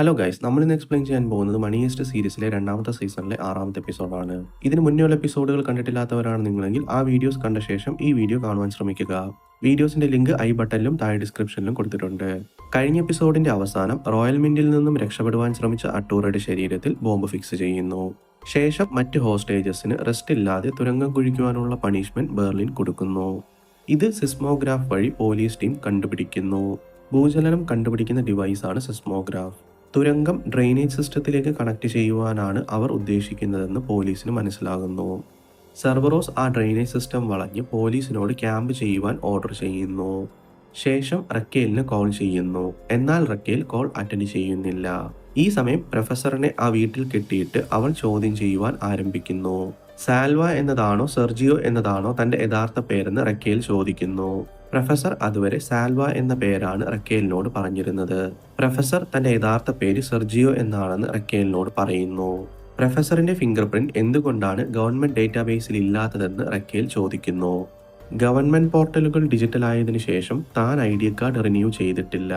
Hello guys നമ്മൾ ഇന്ന് explain ചെയ്യാൻ പോകുന്നത് മണി ഈസ്റ്റ് സീരീസിലെ രണ്ടാമത്തെ സീസണിലെ ആറാമത്തെ എപ്പിസോഡാണ് ഇതിന് മുന്നേയുള്ള എപ്പിസോഡുകൾ കണ്ടിട്ടില്ലാത്തവരാണ് നിങ്ങളെങ്കിൽ ആ വീഡിയോസ് കണ്ട ശേഷം ഈ വീഡിയോ കാണുവാൻ ശ്രമിക്കുക. വീഡിയോസിന്റെ ലിങ്ക് ഐ ബട്ടണിലും താഴെ ഡിസ്ക്രിപ്ഷനിലും കൊടുത്തിട്ടുണ്ട്. കഴിഞ്ഞ എപ്പിസോഡിന്റെ അവസാനം റോയൽ മിന്റിൽ നിന്നും രക്ഷപ്പെടുവാൻ ശ്രമിച്ച അട്ടൂറയുടെ ശരീരത്തിൽ ബോംബ് ഫിക്സ് ചെയ്യുന്നു. ശേഷം മറ്റ് ഹോസ്റ്റേജസിന് റെസ്റ്റ് ഇല്ലാതെ തുരങ്കം കുഴിക്കുവാനുള്ള പണിഷ്മെന്റ് ബെർലിൻ കൊടുക്കുന്നു. ഇത് സിസ്മോഗ്രാഫ് വഴി പോലീസ് ടീം കണ്ടുപിടിക്കുന്നു. ഭൂചലനം കണ്ടുപിടിക്കുന്ന ഡിവൈസാണ് സിസ്മോഗ്രാഫ് തുരങ്കം ഡ്രെയിനേജ് സിസ്റ്റത്തിലേക്ക് കണക്ട് ചെയ്യുവാനാണ് അവർ ഉദ്ദേശിക്കുന്നതെന്ന് പോലീസിന് മനസ്സിലാകുന്നു. സെർവറോസ് ആ ഡ്രെയിനേജ് സിസ്റ്റം വളഞ്ഞ് പോലീസിനോട് ക്യാമ്പ് ചെയ്യുവാൻ ഓർഡർ ചെയ്യുന്നു. ശേഷം റക്കേലിന് കോൾ ചെയ്യുന്നു. എന്നാൽ റക്കേൽ കോൾ അറ്റൻഡ് ചെയ്യുന്നില്ല. ഈ സമയം പ്രൊഫസറിനെ ആ വീട്ടിൽ കെട്ടിയിട്ട് അവൾ ചോദ്യം ചെയ്യുവാൻ ആരംഭിക്കുന്നു. സാൽവ എന്നതാണോ സെർജിയോ എന്നതാണോ തന്റെ യഥാർത്ഥ പേരെന്ന് റക്കേൽ ചോദിക്കുന്നു. പ്രൊഫസർ അതുവരെ സാൽവ എന്ന പേരാണ് റക്കേലിനോട് പറഞ്ഞിരുന്നത്. പ്രൊഫസർ തന്റെ യഥാർത്ഥ പേര് സെർജിയോ എന്നാണെന്ന് റക്കേലിനോട് പറയുന്നു. പ്രൊഫസറിന്റെ ഫിംഗർ പ്രിന്റ് എന്തുകൊണ്ടാണ് ഗവൺമെന്റ് ഡേറ്റാബേസിൽ ഇല്ലാത്തതെന്ന് റക്കേൽ ചോദിക്കുന്നു. ഗവൺമെന്റ് പോർട്ടലുകൾ ഡിജിറ്റൽ ആയതിനു ശേഷം താൻ ഐ ഡി കാർഡ് റിന്യൂ ചെയ്തിട്ടില്ല.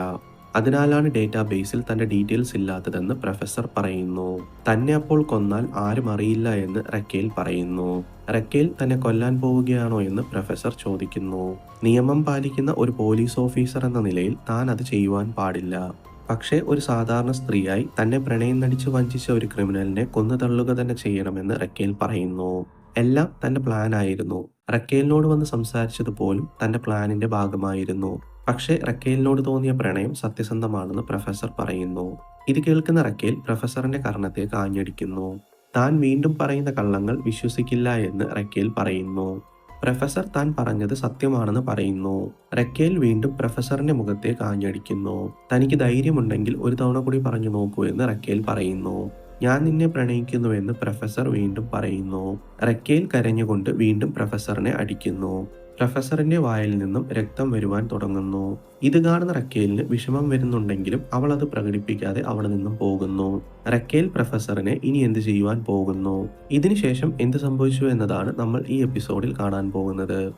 അതിനാലാണ് ഡേറ്റാബേസിൽ തന്റെ ഡീറ്റെയിൽസ് ഇല്ലാത്തതെന്ന് പ്രൊഫസർ പറയുന്നു. തന്നെ അപ്പോൾ കൊന്നാൽ ആരും അറിയില്ല എന്ന് റക്കേൽ പറയുന്നു. റക്കേൽ തന്നെ കൊല്ലാൻ പോവുകയാണോ എന്ന് പ്രൊഫസർ ചോദിക്കുന്നു. നിയമം പാലിക്കുന്ന ഒരു പോലീസ് ഓഫീസർ എന്ന നിലയിൽ താൻ അത് ചെയ്യുവാൻ പാടില്ല. പക്ഷേ ഒരു സാധാരണ സ്ത്രീയായി തന്നെ പ്രണയം നടിച്ചു വഞ്ചിച്ച ഒരു ക്രിമിനലിനെ കൊന്നു തള്ളുക തന്നെ ചെയ്യണമെന്ന് റക്കേൽ പറയുന്നു. എല്ലാം തന്റെ പ്ലാൻ ആയിരുന്നു. റക്കേലിനോട് വന്ന് സംസാരിച്ചത് പോലും തന്റെ പ്ലാനിന്റെ ഭാഗമായിരുന്നു. പക്ഷേ റക്കേലിനോട് തോന്നിയ പ്രണയം സത്യസന്ധമാണെന്ന് പ്രൊഫസർ പറയുന്നു. ഇത് കേൾക്കുന്ന റക്കേൽ പ്രൊഫസറിന്റെ കർണത്തേക്ക് ആഞ്ഞടിക്കുന്നു താൻ വീണ്ടും പറയുന്ന കള്ളങ്ങൾ വിശ്വസിക്കില്ല എന്ന് റക്കേൽ പറയുന്നു. പ്രൊഫസർ താൻ പറഞ്ഞത് സത്യമാണെന്ന് പറയുന്നു. റക്കേൽ വീണ്ടും പ്രൊഫസറിന്റെ മുഖത്തെ കാഞ്ഞടിക്കുന്നു. തനിക്ക് ധൈര്യമുണ്ടെങ്കിൽ ഒരു തവണ കൂടി പറഞ്ഞു നോക്കൂ എന്ന് റക്കേൽ പറയുന്നു. ഞാൻ നിന്നെ പ്രണയിക്കുന്നുവെന്ന് പ്രൊഫസർ വീണ്ടും പറയുന്നു. റക്കേൽ കരഞ്ഞുകൊണ്ട് വീണ്ടും പ്രൊഫസറിനെ അടിക്കുന്നു. പ്രൊഫസറിന്റെ വായിൽ നിന്നും രക്തം വരുവാൻ തുടങ്ങുന്നു. ഇത് കാണുന്ന റക്കേലിന് വിഷമം വരുന്നുണ്ടെങ്കിലും അവൾ അത് പ്രകടിപ്പിക്കാതെ അവിടെ നിന്നും പോകുന്നു. റക്കേൽ പ്രൊഫസറിനെ ഇനി എന്ത് ചെയ്യുവാൻ പോകുന്നു? ഇതിനുശേഷം എന്ത് സംഭവിച്ചു എന്നതാണ് നമ്മൾ ഈ എപ്പിസോഡിൽ കാണാൻ പോകുന്നത്.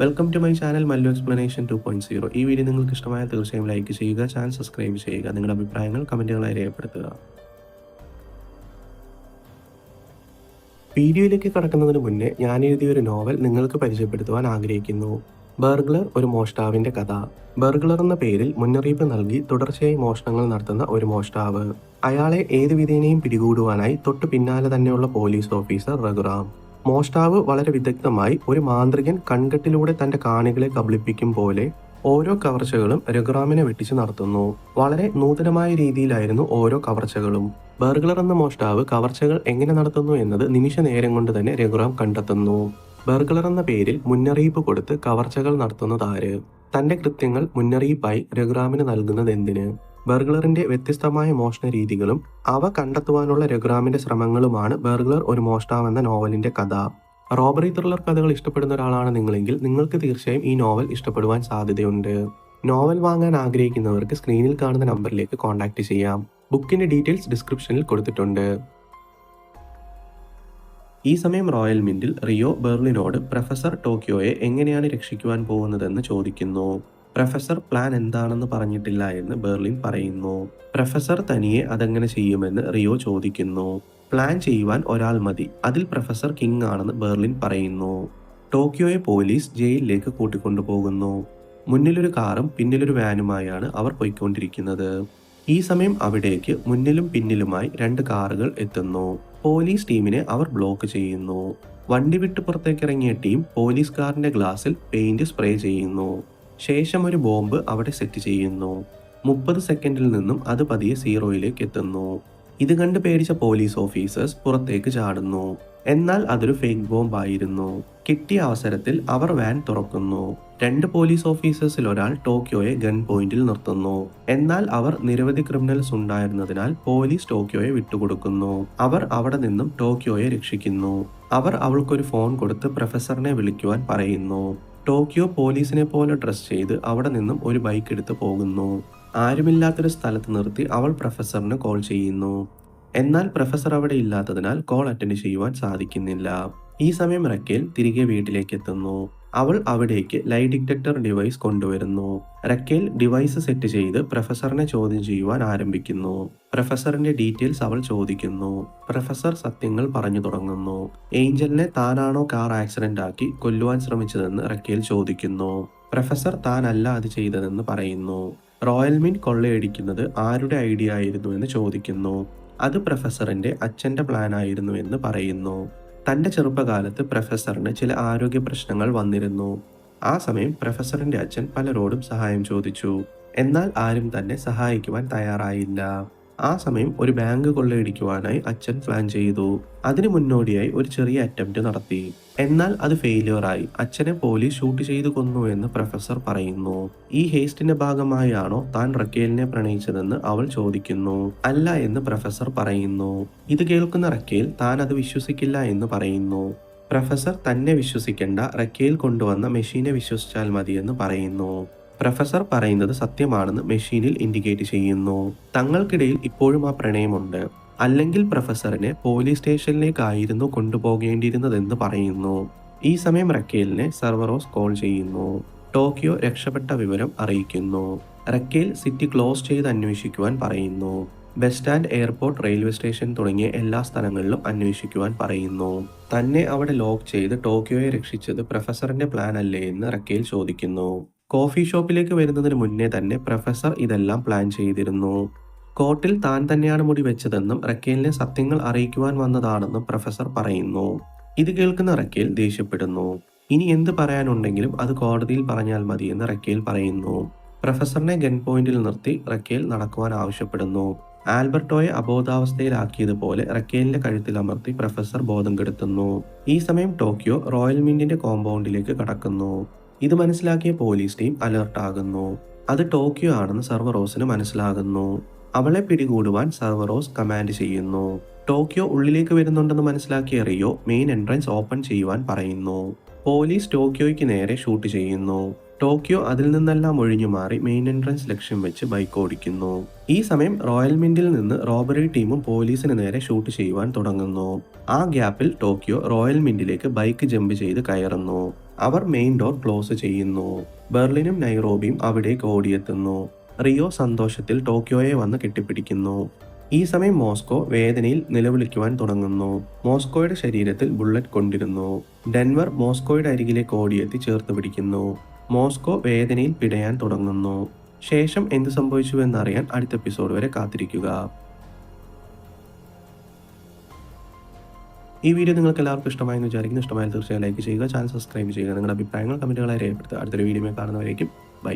Welcome to my channel Mallu explanation two point zero. ഈ വീഡിയോ നിങ്ങൾക്ക് ഇഷ്ടമായ തീർച്ചയായും ലൈക്ക് ചെയ്യുക ചാനൽ സബ്സ്ക്രൈബ് ചെയ്യുക നിങ്ങളുടെ അഭിപ്രായങ്ങൾ കമന്റുകളായി രേഖപ്പെടുത്തുക. വീഡിയോയിലേക്ക് കടക്കുന്നതിന് മുന്നേ ഞാൻ എഴുതിയ ഒരു നോവൽ നിങ്ങൾക്ക് പരിചയപ്പെടുത്തുവാൻ ആഗ്രഹിക്കുന്നു. ബർഗ്ലർ ഒരു മോഷ്ടാവിന്റെ കഥ. ബർഗ്ലർ എന്ന പേരിൽ മുന്നറിയിപ്പ് നൽകി തുടർച്ചയായി മോഷണങ്ങൾ നടത്തുന്ന ഒരു മോഷ്ടാവ്. അയാളെ ഏത് വിധേനയും പിടികൂടുവാനായി തൊട്ടു പിന്നാലെ തന്നെയുള്ള പോലീസ് ഓഫീസർ രഘുറാം. മോഷ്ടാവ് വളരെ വിദഗ്ധമായി ഒരു മാന്ത്രികൻ കൺകെട്ടിലൂടെ തന്റെ കാണികളെ കബളിപ്പിക്കും പോലെ ഓരോ കവർച്ചകളും രഘുറാമിനെ വെട്ടിച്ചു നടത്തുന്നു. വളരെ നൂതനമായ രീതിയിലായിരുന്നു ഓരോ കവർച്ചകളും. ബർഗ്ലർ എന്ന മോഷ്ടാവ് കവർച്ചകൾ എങ്ങനെ നടത്തുന്നു എന്നത് നിമിഷ നേരം കൊണ്ട് തന്നെ രഘുറാം കണ്ടെത്തുന്നു. ബർഗ്ലർ എന്ന പേരിൽ മുന്നറിയിപ്പ് കൊടുത്ത് കവർച്ചകൾ നടത്തുന്നത് ആര്? തന്റെ കൃത്യങ്ങൾ മുന്നറിയിപ്പായി രഘുറാമിന് നൽകുന്നത് എന്തിന്? ബർഗ്ലറിന്റെ വ്യത്യസ്തമായ മോഷണ രീതികളും അവ കണ്ടെത്തുവാനുള്ള രഘുറാമിന്റെ ശ്രമങ്ങളുമാണ് ബർഗ്ലർ ഒരു മോഷ്ടാവെന്ന നോവലിന്റെ കഥ. റോബറി ത്രില്ലർ കഥകൾ ഇഷ്ടപ്പെടുന്ന ഒരാളാണ് നിങ്ങളെങ്കിൽ നിങ്ങൾക്ക് തീർച്ചയായും ഈ നോവൽ ഇഷ്ടപ്പെടുവാൻ സാധ്യതയുണ്ട്. നോവൽ വാങ്ങാൻ ആഗ്രഹിക്കുന്നവർക്ക് സ്ക്രീനിൽ കാണുന്ന നമ്പറിലേക്ക് കോൺടാക്ട് ചെയ്യാം. ബുക്കിന്റെ ഡീറ്റെയിൽസ് ഡിസ്ക്രിപ്ഷനിൽ കൊടുത്തിട്ടുണ്ട്. ഈ സമയം റോയൽ മിന്റിൽ റിയോ ബെർലിനോട് പ്രൊഫസർ ടോക്കിയോയെ എങ്ങനെയാണ് രക്ഷിക്കുവാൻ പോകുന്നതെന്ന് ചോദിക്കുന്നു. പ്രൊഫസർ പ്ലാൻ എന്താണെന്ന് പറഞ്ഞിട്ടില്ല എന്ന് ബെർലിൻ പറയുന്നു. പ്രൊഫസർ തനിയെ അതെങ്ങനെ ചെയ്യുമെന്ന് റിയോ ചോദിക്കുന്നു. പ്ലാൻ ചെയ്യുവാൻ ഒരാൾ മതി. അതിൽ പ്രൊഫസർ കിങ് ആണെന്ന് ബെർലിൻ പറയുന്നു. ടോക്കിയോയെ പോലീസ് ജയിലിലേക്ക് കൂട്ടിക്കൊണ്ടുപോകുന്നു. മുന്നിലൊരു കാറും പിന്നിലൊരു വാനുമായാണ് അവർ പോയിക്കൊണ്ടിരിക്കുന്നത്. ഈ സമയം അവിടേക്ക് മുന്നിലും പിന്നിലുമായി രണ്ട് കാറുകൾ എത്തുന്നു. പോലീസ് ടീമിനെ അവർ ബ്ലോക്ക് ചെയ്യുന്നു. വണ്ടി വിട്ട് പുറത്തേക്ക് ഇറങ്ങിയ ടീം പോലീസ് കാറിന്റെ ഗ്ലാസിൽ പെയിന്റ് സ്പ്രേ ചെയ്യുന്നു. ശേഷം ഒരു ബോംബ് അവിടെ സെറ്റ് ചെയ്യുന്നു. മുപ്പത് സെക്കൻഡിൽ നിന്നും അത് പതിയെ സീറോയിലേക്ക് എത്തുന്നു. ഇത് കണ്ട് പേടിച്ച പോലീസ് ഓഫീസേഴ്സ് പുറത്തേക്ക് ചാടുന്നു. എന്നാൽ അതൊരു ഫേക്ക് ബോംബായിരുന്നു കിട്ടിയ അവസരത്തിൽ അവർ വാൻ തുറക്കുന്നു. രണ്ട് പോലീസ് ഓഫീസേഴ്സിൽ ഒരാൾ ടോക്കിയോയെ ഗൺ പോയിന്റിൽ നിർത്തുന്നു. എന്നാൽ അവർ നിരവധി ക്രിമിനൽസ് ഉണ്ടായിരുന്നതിനാൽ പോലീസ് ടോക്കിയോയെ വിട്ടുകൊടുക്കുന്നു. അവർ അവിടെ നിന്നും ടോക്കിയോയെ രക്ഷിക്കുന്നു. അവർ അവൾക്കൊരു ഫോൺ കൊടുത്ത് പ്രൊഫസറിനെ വിളിക്കുവാൻ പറയുന്നു. ടോക്കിയോ പോലീസിനെ പോലെ ഡ്രസ് ചെയ്ത് അവിടെ നിന്നും ഒരു ബൈക്ക് എടുത്ത് പോകുന്നു. ആരുമില്ലാത്തൊരു സ്ഥലത്ത് നിർത്തി അവൾ പ്രൊഫസറിന് കോൾ ചെയ്യുന്നു. എന്നാൽ പ്രൊഫസർ അവിടെ ഇല്ലാത്തതിനാൽ കോൾ അറ്റൻഡ് ചെയ്യുവാൻ സാധിക്കുന്നില്ല. ഈ സമയം റക്കേൽ തിരികെ വീട്ടിലേക്ക് എത്തുന്നു. അവൾ അവിടേക്ക് ലൈ ഡിറ്റക്ടർ ഡിവൈസ് കൊണ്ടുവരുന്നു. റക്കേൽ ഡിവൈസ് സെറ്റ് ചെയ്ത് പ്രൊഫസറിനെ ചോദ്യം ചെയ്യുവാൻ ആരംഭിക്കുന്നു. പ്രൊഫസറിന്റെ ഡീറ്റെയിൽസ് അവൾ ചോദിക്കുന്നു. പ്രൊഫസർ സത്യങ്ങൾ പറഞ്ഞു തുടങ്ങുന്നു. ഏഞ്ചലിനെ താനാണോ കാർ ആക്സിഡന്റ് ആക്കി കൊല്ലുവാൻ ശ്രമിച്ചതെന്ന് റക്കേൽ ചോദിക്കുന്നു. പ്രൊഫസർ താനല്ല അത് ചെയ്തതെന്ന് പറയുന്നു. റോയൽ മിൻ കൊള്ളയടിക്കുന്നത് ആരുടെ ഐഡിയ ആയിരുന്നു എന്ന് ചോദിക്കുന്നു. അത് പ്രൊഫസറിന്റെ അച്ഛന്റെ പ്ലാൻ ആയിരുന്നു എന്ന് പറയുന്നു. തന്റെ ചെറുപ്പകാലത്ത് പ്രൊഫസറിന് ചില ആരോഗ്യ പ്രശ്നങ്ങൾ വന്നിരുന്നു. ആ സമയം പ്രൊഫസറിന്റെ അച്ഛൻ പലരോടും സഹായം ചോദിച്ചു. എന്നാൽ ആരും തന്നെ സഹായിക്കുവാൻ തയ്യാറായില്ല. ആ സമയം ഒരു ബാങ്ക് കൊള്ളയടിക്കുവാനായി അച്ഛൻ പ്ലാൻ ചെയ്തു. അതിനു മുന്നോടിയായി ഒരു ചെറിയ അറ്റംപ്റ്റ് നടത്തി. എന്നാൽ അത് ഫെയിലിയറായി അച്ഛനെ പോലീസ് ഷൂട്ട് ചെയ്തു കൊന്നു എന്ന് പ്രൊഫസർ പറയുന്നു. ഈ ഹേസ്റ്റിന്റെ ഭാഗമായാണോ താൻ റക്കേലിനെ പ്രണയിച്ചതെന്ന് അവൾ ചോദിക്കുന്നു. അല്ല എന്ന് പ്രൊഫസർ പറയുന്നു. ഇത് കേൾക്കുന്ന റക്കേൽ താൻ അത് വിശ്വസിക്കില്ല എന്ന് പറയുന്നു. പ്രൊഫസർ തന്നെ വിശ്വസിക്കേണ്ട. റക്കേൽ കൊണ്ടുവന്ന മെഷീനെ വിശ്വസിച്ചാൽ മതിയെന്ന് പറയുന്നു. പ്രൊഫസർ പറയുന്നത് സത്യമാണെന്ന് മെഷീനിൽ ഇൻഡിക്കേറ്റ് ചെയ്യുന്നു. തങ്ങൾക്കിടയിൽ ഇപ്പോഴും ആ പ്രണയമുണ്ട്. അല്ലെങ്കിൽ പ്രൊഫസറിനെ പോലീസ് സ്റ്റേഷനിലേക്കായിരുന്നു കൊണ്ടുപോകേണ്ടിയിരുന്നതെന്ന് പറയുന്നു. ഈ സമയം റക്കേലിനെ സർവറോസ് കോൾ ചെയ്യുന്നു. ടോക്കിയോ രക്ഷപ്പെട്ട വിവരം അറിയിക്കുന്നു. റക്കേൽ സിറ്റി ക്ലോസ് ചെയ്ത് അന്വേഷിക്കുവാൻ പറയുന്നു. Bus stand airport railway station തുടങ്ങിയ എല്ലാ സ്ഥലങ്ങളിലും അന്വേഷിക്കുവാൻ പറയുന്നു. തന്നെ അവിടെ ലോക്ക് ചെയ്ത് ടോക്കിയോയെ രക്ഷിച്ചത് പ്രൊഫസറിന്റെ പ്ലാൻ അല്ലേ എന്ന് റക്കേൽ ചോദിക്കുന്നു. കോഫി ഷോപ്പിലേക്ക് വരുന്നതിന് മുന്നേ തന്നെ പ്രൊഫസർ ഇതെല്ലാം പ്ലാൻ ചെയ്തിരുന്നു. കോട്ടിൽ താൻ തന്നെയാണ് മുടി വെച്ചതെന്നും റക്കേലിനെ സത്യങ്ങൾ അറിയിക്കുവാൻ വന്നതാണെന്നും പ്രൊഫസർ പറയുന്നു. ഇത് കേൾക്കുന്ന റക്കേൽ ദേഷ്യപ്പെടുന്നു. ഇനി എന്ത് പറയാനുണ്ടെങ്കിലും അത് കോടതിയിൽ പറഞ്ഞാൽ മതിയെന്ന് റക്കേൽ പറയുന്നു. പ്രൊഫസറിനെ ഗൺ പോയിന്റിൽ നിർത്തി റക്കേൽ നടക്കുവാൻ ആവശ്യപ്പെടുന്നു. ആൽബർട്ടോയെ അബോധാവസ്ഥയിലാക്കിയതുപോലെ റക്കേലിന്റെ കഴുത്തിൽ അമർത്തി പ്രൊഫസർ ബോധം കെടുത്തുന്നു. ഈ സമയം ടോക്കിയോ റോയൽ മിന്റിന്റെ കോമ്പൗണ്ടിലേക്ക് കടക്കുന്നു. ഇത് മനസ്സിലാക്കിയ പോലീസ് ടീം അലർട്ട് ആകുന്നു. അത് ടോക്കിയോ ആണെന്ന് സർവറോസിന് മനസ്സിലാകുന്നു. അവളെ പിടികൂടുവാൻ സർവറോസ് കമാൻഡ് ചെയ്യുന്നു. ടോക്കിയോ ഉള്ളിലേക്ക് വരുന്നുണ്ടെന്ന് മനസ്സിലാക്കിയ റിയോ മെയിൻ എൻട്രൻസ് ഓപ്പൺ ചെയ്യുവാൻ പറയുന്നു. പോലീസ് ടോക്കിയോയ്ക്ക് നേരെ ഷൂട്ട് ചെയ്യുന്നു. ടോക്കിയോ അതിൽ നിന്നെല്ലാം ഒഴിഞ്ഞു മാറി മെയിൻ എൻട്രൻസ് ലക്ഷ്യം വെച്ച് ബൈക്ക് ഓടിക്കുന്നു. ഈ സമയം റോയൽ മിന്റിൽ നിന്ന് റോബറി ടീമും പോലീസിന് നേരെ ഷൂട്ട് ചെയ്യുവാൻ തുടങ്ങുന്നു. ആ ഗ്യാപ്പിൽ ടോക്കിയോ റോയൽ മിന്റിലേക്ക് ബൈക്ക് ജമ്പ് ചെയ്ത് കയറുന്നു. അവർ മെയിൻ ഡോർ ക്ലോസ് ചെയ്യുന്നു. ബെർലിനും നൈറോബിയും അവിടേക്ക് ഓടിയെത്തുന്നു. റിയോ സന്തോഷത്തിൽ ടോക്കിയോയെ വന്ന് കെട്ടിപ്പിടിക്കുന്നു. ഈ സമയം മോസ്കോ വേദനയിൽ നിലവിളിക്കുവാൻ തുടങ്ങുന്നു. മോസ്കോയുടെ ശരീരത്തിൽ ബുള്ളറ്റ് കൊണ്ടിരുന്നു. ഡെൻവർ മോസ്കോയുടെ അരികിലേക്ക് ഓടിയെത്തി ചേർത്ത് പിടിക്കുന്നു. മോസ്കോ വേദനയിൽ പിടയാൻ തുടങ്ങുന്നു. ശേഷം എന്ത് സംഭവിച്ചു എന്നറിയാൻ അടുത്ത എപ്പിസോഡ് വരെ കാത്തിരിക്കുക. ഈ വീഡിയോ നിങ്ങൾക്ക് എല്ലാവർക്കും ഇഷ്ടമായെന്ന് വിചാരിക്കുന്നു. ഇഷ്ടമായാൽ തീർച്ചയായും ലൈക്ക് ചെയ്യുക ചാനൽ സബ്സ്ക്രൈബ് ചെയ്യുക. നിങ്ങളുടെ അഭിപ്രായങ്ങൾ കമന്റുകളായി രേഖപ്പെടുത്തുക. അടുത്തൊരു വീഡിയോ കാണുന്നവരേക്കും. ബൈ